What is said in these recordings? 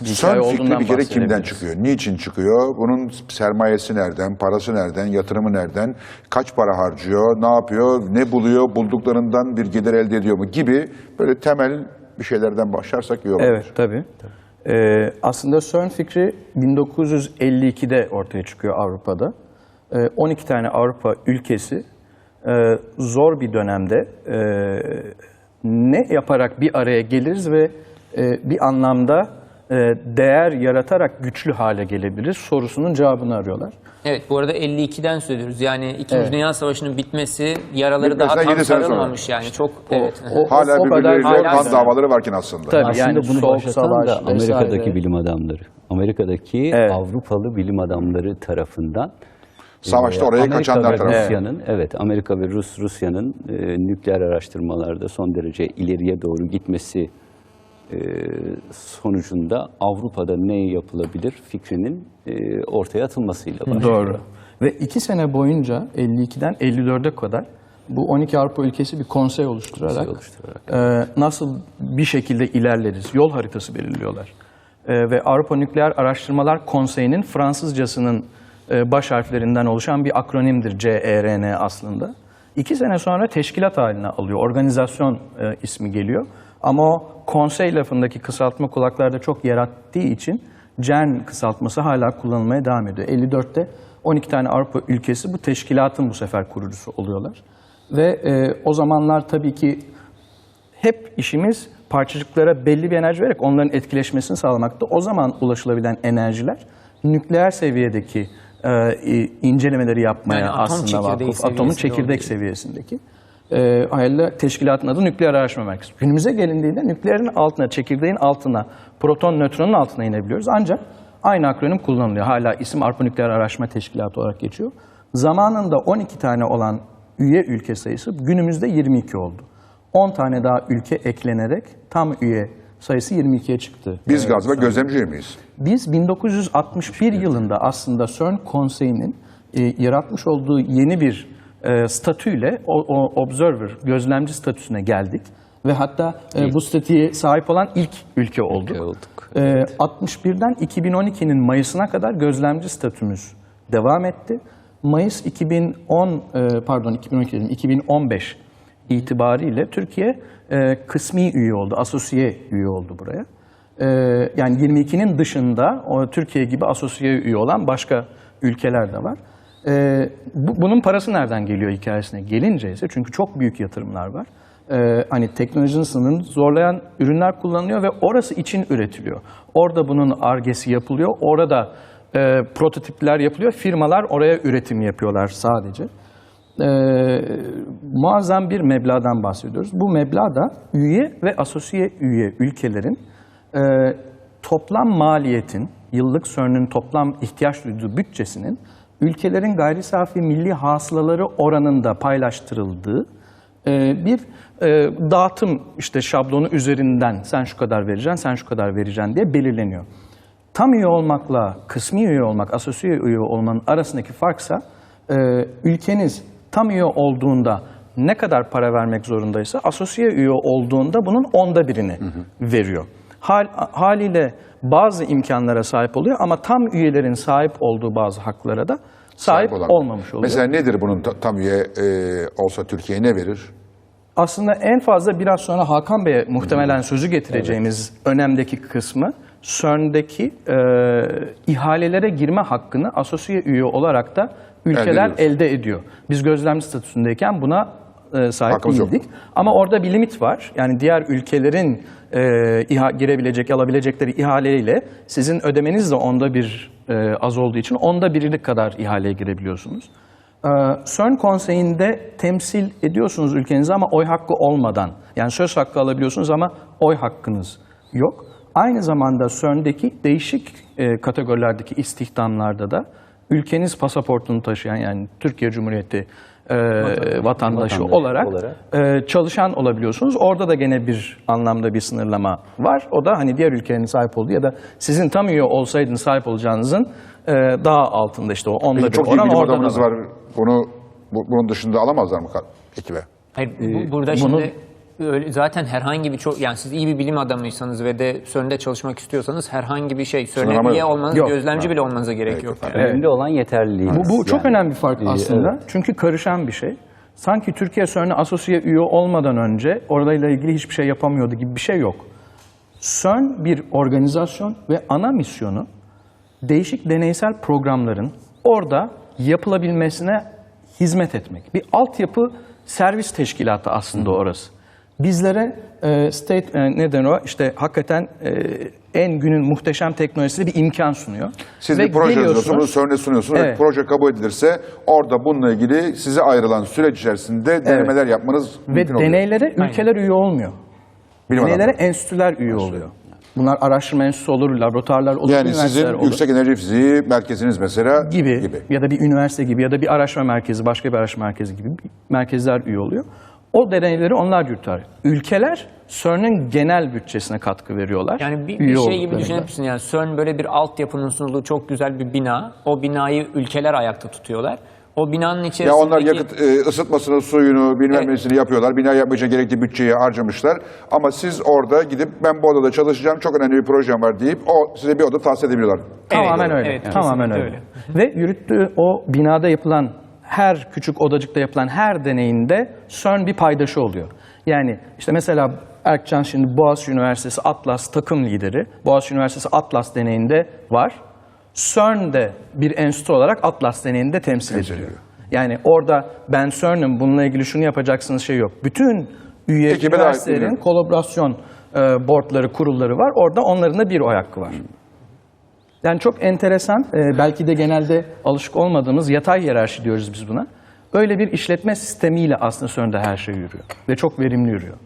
nasıl bir hikaye CERN fikri olduğundan bir kere kimden çıkıyor? Niçin çıkıyor? Bunun sermayesi nereden? Parası nereden? Yatırımı nereden? Kaç para harcıyor? Ne yapıyor? Ne buluyor? Bulduklarından bir gelir elde ediyor mu? Gibi böyle temel bir şeylerden başlarsak iyi olur. Evet tabii. Ee, aslında CERN fikri 1952'de ortaya çıkıyor Avrupa'da. Ee, 12 tane Avrupa ülkesi e, zor bir dönemde e, ne yaparak bir araya geliriz ve e, bir anlamda değer yaratarak güçlü hale gelebiliriz sorusunun cevabını arıyorlar. Evet bu arada 52'den söz ediyoruz. Yani 2. Dünya Savaşı'nın bitmesi yaraları daha Bitmesinden tam yedi sene sonra. sarılmamış yani. Çok evet. o- Hala o kadar birbirleriyle hala- kan davaları varken aslında. Tabii Aslında yani bunu soğuk başlatan savaş da Amerika'daki vesaire. bilim adamları. Amerika'daki Evet. Avrupalı bilim adamları tarafından Savaşta e, oraya Amerika kaçanlar ve. Rusya'nın evet Amerika ve Rus Rusya'nın e, nükleer araştırmalarda son derece ileriye doğru gitmesi e, sonucunda Avrupa'da ne yapılabilir fikrinin e, ortaya atılmasıyla başlıyor. Doğru. Ve iki sene boyunca 52'den 54'e kadar bu 12 Avrupa ülkesi bir konsey oluşturarak, Konsey oluşturarak. e, nasıl bir şekilde ilerleriz yol haritası belirliyorlar. E, ve Avrupa Nükleer Araştırmalar Konseyi'nin Fransızcasının e, baş harflerinden oluşan bir akronimdir CERN aslında. İki sene sonra teşkilat haline alıyor. Organizasyon e, ismi geliyor. Ama o konsey lafındaki kısaltma kulaklarda çok yer attığı için CERN kısaltması hala kullanılmaya devam ediyor. 54'te 12 tane Avrupa ülkesi bu teşkilatın bu sefer kurucusu oluyorlar. Ve e, o zamanlar tabii ki hep işimiz parçacıklara belli bir enerji vererek onların etkileşmesini sağlamakta. O zaman ulaşılabilen enerjiler nükleer seviyedeki e, incelemeleri yapmaya Yani atom aslında vakıf. Atomun çekirdek seviyesindeki. E, hayırlı teşkilatın adı Nükleer Araştırma Merkezi. Günümüze gelindiğinde nükleerin altına, çekirdeğin altına, proton, nötronun altına inebiliyoruz. Ancak aynı akronim kullanılıyor. Hala isim Avrupa Nükleer Araştırma Teşkilatı olarak geçiyor. Zamanında 12 tane olan üye ülke sayısı günümüzde 22 oldu. 10 tane daha ülke eklenerek tam üye sayısı 22'ye çıktı. Biz galiba gözlemci miyiz? Biz 1961 yılında aslında CERN Konseyi'nin e, yaratmış olduğu yeni bir e, statüyle o, o observer, gözlemci statüsüne geldik. Ve hatta e, bu statüye sahip olan ilk ülke olduk. Ülke olduk. E, 61'den 2012'nin Mayıs'ına kadar gözlemci statümüz devam etti. Mayıs 2010, e, pardon 2012 dedim, 2015 itibariyle Türkiye e, kısmi üye oldu, asosiye üye oldu buraya. Ee, yani 22'nin dışında o Türkiye gibi asosiye üye olan başka ülkeler de var. Ee, bu- bunun parası nereden geliyor hikayesine gelince ise çünkü çok büyük yatırımlar var. Ee, hani teknolojinin sınırını zorlayan ürünler kullanılıyor ve orası için üretiliyor. Orada bunun argesi yapılıyor. Orada e, prototipler yapılıyor. Firmalar oraya üretim yapıyorlar sadece. Ee, muazzam bir meblağdan bahsediyoruz. Bu meblağ da üye ve asosiye üye ülkelerin e, toplam maliyetin, yıllık CERN'ün toplam ihtiyaç duyduğu bütçesinin ülkelerin gayri safi milli hasılaları oranında paylaştırıldığı e, bir e, dağıtım işte şablonu üzerinden sen şu kadar vereceksin, sen şu kadar vereceksin diye belirleniyor. Tam üye olmakla kısmi üye olmak, asosiye üye olmanın arasındaki farksa e, ülkeniz tam üye olduğunda ne kadar para vermek zorundaysa asosiye üye olduğunda bunun onda birini veriyor. Hal, haliyle bazı imkanlara sahip oluyor ama tam üyelerin sahip olduğu bazı haklara da sahip, olan. olmamış oluyor. Mesela nedir bunun ta- tam üye e, olsa Türkiye ne verir? Aslında en fazla biraz sonra Hakan Bey'e muhtemelen sözü getireceğimiz önemdeki kısmı CERN'deki e, ihalelere girme hakkını asosiye üye olarak da ülkeler ediyoruz. elde ediyor. Biz gözlemci statüsündeyken buna e, sahip Hakkımız yok. değildik. Ama orada bir limit var. Yani diğer ülkelerin e, iha, girebilecek, alabilecekleri ihaleyle sizin ödemeniz de onda bir e, az olduğu için onda birilik kadar ihaleye girebiliyorsunuz. Ee, CERN konseyinde temsil ediyorsunuz ülkenizi ama oy hakkı olmadan. Yani söz hakkı alabiliyorsunuz ama oy hakkınız yok. Aynı zamanda CERN'deki değişik e, kategorilerdeki istihdamlarda da ülkeniz pasaportunu taşıyan yani Türkiye Cumhuriyeti e, vatandaşı, vatandaşı olarak, olarak. e, çalışan olabiliyorsunuz. Orada da gene bir anlamda bir sınırlama var. O da hani diğer ülkelerin sahip olduğu ya da sizin tam üye olsaydınız sahip olacağınızın e, daha altında işte o onda Peki bir çok iyi oran bilim orada da adamınız var. var. Bunu bu- bunun dışında alamazlar mı ekibe? Hayır, bu- Ee, burada bunun- şimdi öyle, zaten herhangi bir çok yani siz iyi bir bilim adamıysanız ve de CERN'de çalışmak istiyorsanız herhangi bir şey yok. olmanız, Yok. gözlemci bile olmanıza gerek yok. yani. Önemli olan yeterliliğiniz. Bu, bu çok Yani, önemli bir fark aslında. evet. Çünkü karışan bir şey. Sanki Türkiye CERN'e asosiye üye olmadan önce orayla ilgili hiçbir şey yapamıyordu gibi bir şey yok. CERN bir organizasyon ve ana misyonu değişik deneysel programların orada yapılabilmesine hizmet etmek. Bir altyapı servis teşkilatı aslında orası. Bizlere e, state e, neden o işte hakikaten e, en günün muhteşem teknolojisi bir imkan sunuyor. Siz Ve bir proje yazıyorsunuz, CERN'e sunuyorsunuz. Evet. Proje kabul edilirse orada bununla ilgili size ayrılan süreç içerisinde denemeler yapmanız Ve mümkün oluyor. deneylere ülkeler üye olmuyor. Bilim Deneylere adamları. enstitüler üye oluyor. Bunlar araştırma enstitüsü olur, laboratuvarlar olur, Yani sizin üniversiteler olur. yüksek enerji fiziği merkeziniz mesela gibi, gibi. ya da bir üniversite gibi ya da bir araştırma merkezi, başka bir araştırma merkezi gibi merkezler üye oluyor. O deneyleri onlar yürütüyor. Ülkeler CERN'in genel bütçesine katkı veriyorlar. Yani bir, bir şey gibi düşünebilirsin yani CERN böyle bir altyapının sunulduğu çok güzel bir bina. O binayı ülkeler ayakta tutuyorlar. O binanın Ya içerisindeki... onlar yakıt e, ısıtmasını, suyunu, bilmem Evet. nesini yapıyorlar. Bina yapmak için gerekli bütçeyi harcamışlar. Ama siz orada gidip ben bu odada çalışacağım, çok önemli bir projem var deyip o size bir oda tahsis edebiliyorlar. Tamamen Evet, öyle. evet, Tamamen kesinlikle öyle. Ve yürüttüğü o binada yapılan her küçük odacıkta yapılan her deneyinde CERN bir paydaşı oluyor. Yani işte mesela Erkcan şimdi Boğaziçi Üniversitesi Atlas takım lideri. Boğaziçi Üniversitesi Atlas deneyinde var. CERN de bir enstitü olarak Atlas deneyinde temsil ediliyor. Yani orada ben CERN'üm bununla ilgili şunu yapacaksınız şey yok. Bütün üye Ekibe üniversitelerin kolaborasyon e, boardları, kurulları var. Orada onların da bir oy hakkı var. Yani çok enteresan, e, belki de genelde alışık olmadığımız yatay hiyerarşi diyoruz biz buna. Öyle bir işletme sistemiyle aslında CERN'de her şey yürüyor ve çok verimli yürüyor.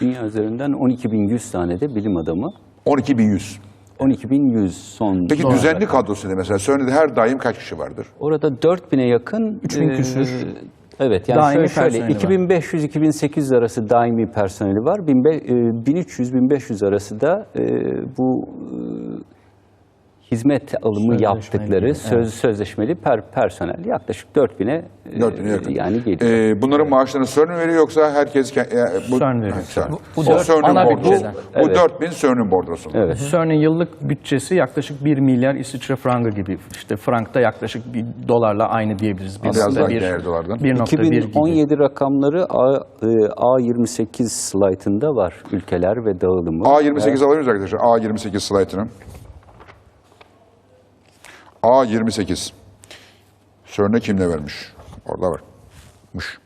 Dünya üzerinden 12.100 tane de bilim adamı. 12.100. 12.100 son. Peki son düzenli kadrosu ne mesela? CERN'de her daim kaç kişi vardır? Orada 4000'e yakın. 3000 e, küsür. Evet yani Daimi şöyle, şöyle personeli var. 2500-2800 arası daimi personeli var. 1300-1500 arası da e, bu e, hizmet alımı Sözleşmeli, yaptıkları evet. söz, sözleşmeli per, personel yaklaşık 4000'e e, 4000'e yakın. yani geliyor. Ee, bunların maaşlarını CERN veriyor yoksa herkes... ke- e, bu, CERN veriyor. CERN. Bu- bu dört ana bütçeden. Bu Evet. 4000 CERN'ün bordrosu. Evet. CERN'in yıllık bütçesi yaklaşık 1 milyar İsviçre frangı gibi. İşte frankta yaklaşık bir dolarla aynı diyebiliriz. Biraz Birisi de daha bir- değerli dolardan. 1.1 gibi. 2017 rakamları A, e, A28 slaytında var ülkeler ve dağılımı. A28 alıyor muyuz arkadaşlar? A28 slaytını. A28. CERN'e kim ne vermiş? Orada varmış.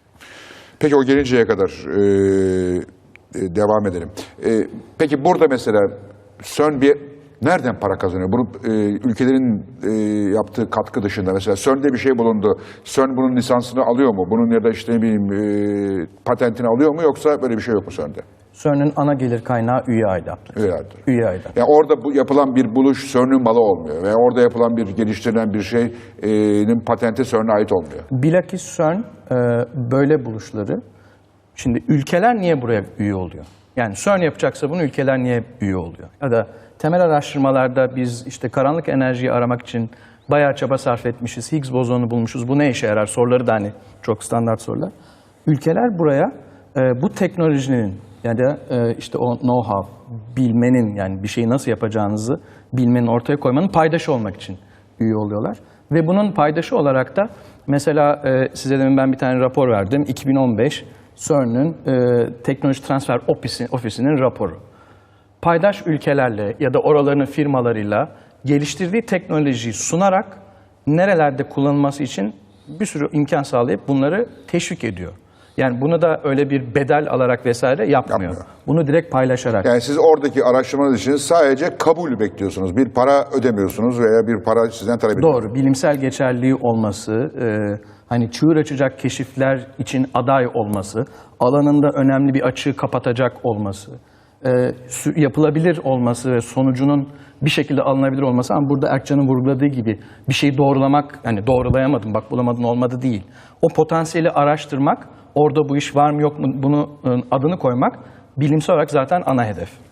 Peki o gelinceye kadar e, e, devam edelim. E, peki burada mesela CERN bir nereden para kazanıyor? Bunu e, ülkelerin e, yaptığı katkı dışında mesela CERN'de bir şey bulundu. CERN bunun lisansını alıyor mu? Bunun ya da işte ne bileyim e, patentini alıyor mu yoksa böyle bir şey yok mu CERN'de? CERN'in ana gelir kaynağı üye aidatları. Üye aidatları. Üye aidatları. Yani orada bu yapılan bir buluş CERN'ün malı olmuyor. Ve orada yapılan bir geliştirilen bir şeyin patenti CERN'e ait olmuyor. Bilakis CERN e, böyle buluşları, şimdi ülkeler niye buraya üye oluyor? Yani CERN yapacaksa bunu ülkeler niye üye oluyor? Ya da temel araştırmalarda biz işte karanlık enerjiyi aramak için bayağı çaba sarf etmişiz, Higgs bozonu bulmuşuz, bu ne işe yarar soruları da hani çok standart sorular. Ülkeler buraya e, bu teknolojinin ya da e, işte o know-how, bilmenin yani bir şeyi nasıl yapacağınızı bilmenin ortaya koymanın paydaşı olmak için üye oluyorlar. Ve bunun paydaşı olarak da mesela e, size demin ben bir tane rapor verdim. 2015 CERN'ün e, Teknoloji Transfer Ofisi, Ofisi'nin raporu. Paydaş ülkelerle ya da oraların firmalarıyla geliştirdiği teknolojiyi sunarak nerelerde kullanılması için bir sürü imkan sağlayıp bunları teşvik ediyor. Yani bunu da öyle bir bedel alarak vesaire yapmıyor. Yapmıyor. Bunu direkt paylaşarak. Yani siz oradaki araştırmanız için sadece kabul bekliyorsunuz. Bir para ödemiyorsunuz veya bir para sizden talep ediyorsunuz. Doğru, bilimsel geçerliği olması, e, hani çığır açacak keşifler için aday olması, alanında önemli bir açığı kapatacak olması, e, yapılabilir olması ve sonucunun bir şekilde alınabilir olması ama burada Erkcan'ın vurguladığı gibi bir şeyi doğrulamak, hani doğrulayamadım, bak bulamadın olmadı değil. O potansiyeli araştırmak, orada bu iş var mı yok mu bunu e, adını koymak bilimsel olarak zaten ana hedef.